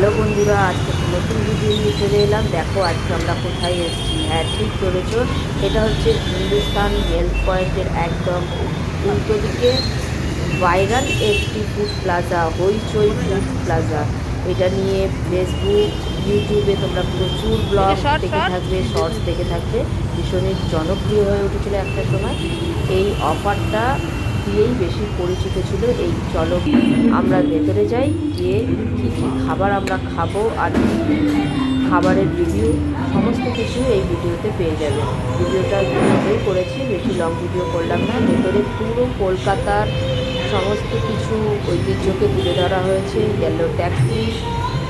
Hello বন্ধুরা আজকে নতুন ভিডিও নিয়ে চলে এলাম। দেখো আজকে আমরা কোথায় এসেছি। হ্যাঁ ঠিক চলেছ এটা হচ্ছে হিন্দুস্তান হেলথ পয়েন্টের একদম উল্টো দিকে। ভাইরাল একটি ফুড প্লাজা হইচই ফুড প্লাজা এটা নিয়ে ফেসবুক ইউটিউবে তোমরা প্রচুর ব্লগ দেখে থাকবে শর্টস দেখে থাকবে। ভীষণই জনপ্রিয় হয়ে উঠেছিল একটা সময়। এই অফারটা দিয়েই বেশি পরিচিত ছিল এই চলো। আমরা ভেতরে যাই, গিয়ে কী কী খাবার আমরা খাব আর খাবারের রিভিউ সমস্ত কিছু এই ভিডিওতে পেয়ে যাবে। ভিডিওটা ছোটোই করেছি, বেশি লং ভিডিও করলাম না। ভেতরে পুরো কলকাতার সমস্ত কিছু ঐতিহ্যকে তুলে ধরা হয়েছে। গেল ট্যাক্সি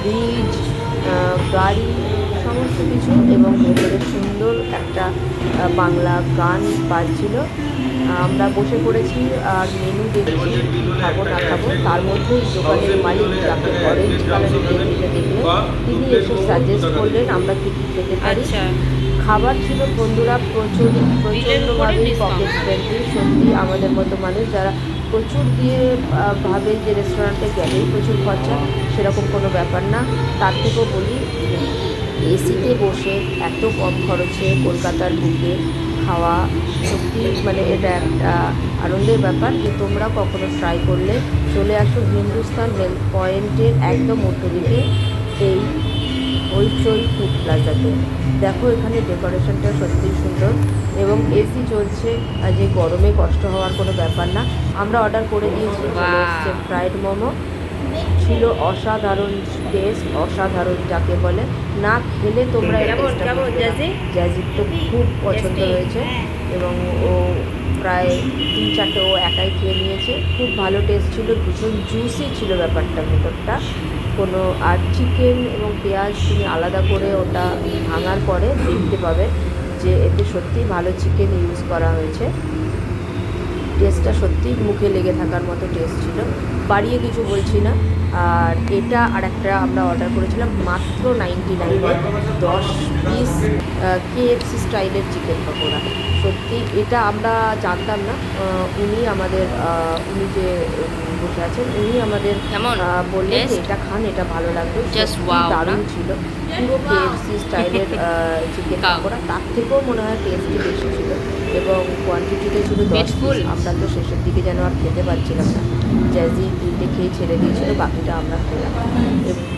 ব্রিজ গাড়ি সমস্ত কিছু এবং ভেতরে সুন্দর একটা বাংলা গান বাজছিল। আমরা বসে পড়েছি আর মেনু দেখছি খাব না খাব। তার মধ্যে দোকানের মালিক যাকে অরেঞ্জ কালারের টেবিলটা দেখলে তিনি এসে সাজেস্ট করলেন আমরা কী কী খেতে পারি। আচ্ছা। খাবার ছিল বন্ধুরা প্রচুর প্রচণ্ডভাবে। পকেট ফ্রেন্ডলি সত্যি আমাদের মতো মানুষ যারা প্রচুর দিয়ে ভাবে যে রেস্টুরেন্টে গেলেই প্রচুর খরচা সেরকম কোনো ব্যাপার না। তার থেকেও বলি এসিতে বসে এত কম খরচে কলকাতার বুকে খাওয়া সত্যি মানে এটা একটা আনন্দের ব্যাপার যে তোমরা কখনো ট্রাই করলে চলে আসো হিন্দুস্তান হেলথ পয়েন্টের একদম উত্তর দিকে এই হইচই ফুড প্লাজাতে দেখো এখানে ডেকোরেশনটা সত্যিই সুন্দর এবং এসি চলছে আর যে গরমে কষ্ট হওয়ার কোনো ব্যাপার না। আমরা অর্ডার করে দিয়েছি ফ্রাইড মোমো ছিল অসাধারণ টেস্ট অসাধারণ যাকে বলে। না খেলে তোমরা? জ্যাজির তো খুব পছন্দ হয়েছে। হ্যাঁ। এবং ও প্রায় তিন চারটে ও একাই খেয়ে নিয়েছে। খুব ভালো টেস্ট ছিল ভীষণ জুসি ছিল ব্যাপারটা ভেতরটা। কোনো আর চিকেন এবং পেঁয়াজ তুমি আলাদা করে ওটা ভাঙার পরে দেখতে পাবে যে এতে সত্যিই ভালো চিকেন ইউজ করা হয়েছে। টেস্টটা সত্যিই মুখে লেগে থাকার মতো টেস্ট ছিল। বাড়িয়ে কিছু বলছি না। আর এটা আর একটা আমরা অর্ডার করেছিলাম মাত্র নাইনটি নাইনে দশ পিস কেএফসি স্টাইলের চিকেন পকোড়া। সত্যি এটা আমরা জানতাম না। উনি আমাদের উনি যে বসে আছেন উনি আমাদের কেমন? বললেন যে এটা খান এটা ভালো লাগবে। সত্যি দারুণ ছিল। পুরো কেএফসি স্টাইলের চিকেন. পকোড়া। তার থেকেও মনে হয় টেস্টি বেশি ছিল। এবং কোয়ান্টিটিতে শুধু দশ? পিস আমরা তো শেষের দিকে যেন আর খেতে পারছিলাম না। জ্যাজি তিনটে খেয়ে ছেড়ে দিয়েছিল বাকিটা আমরা খেলাম। এ-